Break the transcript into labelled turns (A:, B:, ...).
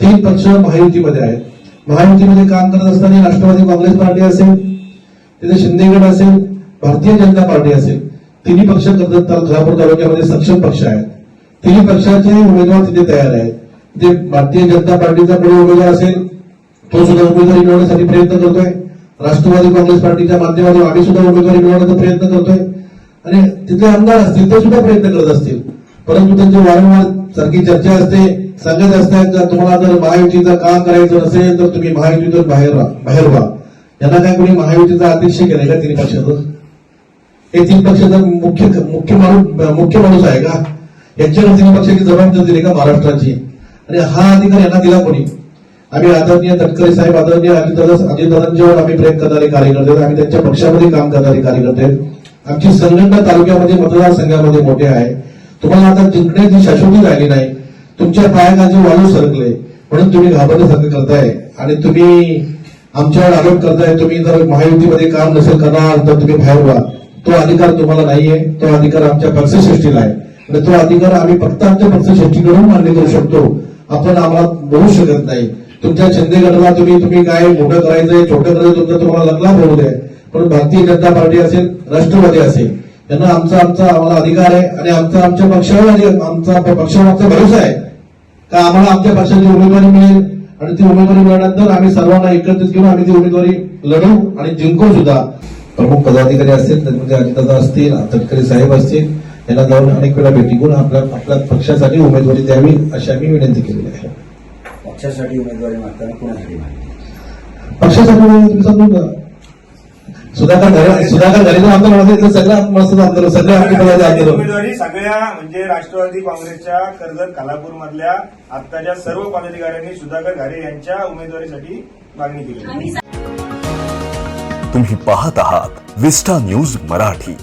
A: तीन पक्ष महायुतीमध्ये आहेत. महायुतीमध्ये काम करत असताना राष्ट्रवादी काँग्रेस पार्टी असेल तिथे शिंदेगड असेल भारतीय जनता पार्टी असेल तिन्ही पक्ष कोल्हापूर तालुक्यामध्ये सक्षम पक्ष आहेत. तिन्ही पक्षाचे उमेदवार तिथे तयार आहेत. जे भारतीय जनता पार्टीचा पुढे उमेदवार असेल तो सुद्धा उमेदवारी मिळवण्यासाठी प्रयत्न करतोय. राष्ट्रवादी काँग्रेस पार्टीच्या माध्यमातून आम्ही सुद्धा उमेदवारी मिळवण्याचा प्रयत्न करतोय. आणि तिथले आमदार असतील ते सुद्धा प्रयत्न करत असतील. परंतु त्यांची वारंवार सारखी चर्चा असते. सांगत असतात का तुम्हाला जर महायुतीचं काम करायचं असेल तर तुम्ही महायुतीतून बाहेर व्हा बाहेर व्हा. यांना काय कोणी महायुतीचा अध्यक्ष केलाय का तिन्ही पक्षाचं हे तीन पक्षाचा मुख्य मुख्य माणूस मुख्य माणूस आहे का? यांच्यावर तिन्ही पक्षाची जबाबदारी दिली का महाराष्ट्राची? आणि हा अधिकार यांना दिला कोणी? आम्ही आदरणीय तटकरे साहेब आदरणीय अजितदादा अजितदादांच्यावर आम्ही प्रेम करणारे कार्यकर्ते आम्ही त्यांच्या पक्षामध्ये काम करणारे कार्यकर्ते. आमची संघटना तालुक्यामध्ये मतदारसंघामध्ये मोठे आहे. तुम्हाला आता जिंकण्याची शाश्वती राहिली नाही. तुमच्या पायाखालचे वाळू सरकले म्हणून तुम्ही घाबरण्यासारखं करताय. आणि तुम्ही आमच्यावर आरोप करताय तुम्ही जर महायुतीमध्ये काम नसेल करणार तर तुम्ही बाहेर व्हा तो अधिकार तुम्हाला नाहीये तो अधिकार आमच्या पक्षश्रेष्ठीला आहे. आणि तो अधिकार आम्ही फक्त आमच्या पक्षश्रेष्ठीकडून मान्य करू शकतो. आपण आम्हाला बोलू शकत नाही. तुमच्या चंदीगडला गटाला तुम्ही तुम्ही काय मोठं करायचंय छोटं करायचं तुमचं तुम्हाला लग्ना बोलू द्या. पण भारतीय जनता पार्टी असेल राष्ट्रवादी असेल यांना आमचा आमचा आम्हाला अधिकार आहे. आणि आमचा आमच्या पक्षावर आमचा पक्षावर आमचा भरोसा आहे. का आम्हाला आमच्या पक्षाची उमेदवारी मिळेल आणि ती उमेदवारी मिळाल्यानंतर आम्ही सर्वांना एकत्रित घेऊन आम्ही ती उमेदवारी लढवू आणि जिंकू सुद्धा. प्रमुख पदाधिकारी असतील त्यामध्ये अजितदादा असतील तटकरे साहेब असतील यांना जाऊन अनेक वेळा भेटी घेऊन आपल्या आपल्या पक्षासाठी उमेदवारी द्यावी अशी आम्ही विनंती केलेली आहे.
B: पक्षासाठी उमेदवारी मागताना कोणासाठी
A: पक्षासाठी उमेदवारी समजून सुधाकर घरे सुधाकर घरे आमदार म्हणाले तर सगळ्या मस्त आमदार
C: ही
A: आमदार
C: उमेदवारी सगळ्या म्हणजे राष्ट्रवादी काँग्रेसच्या कर्जत खालापूर मधल्या आत्ताच्या सर्व पदाधिकाऱ्यांनी सुधाकर घारे यांच्या उमेदवारीसाठी मागणी केली.
D: तुम्ही पाहत आहात विस्टा न्यूज मराठी.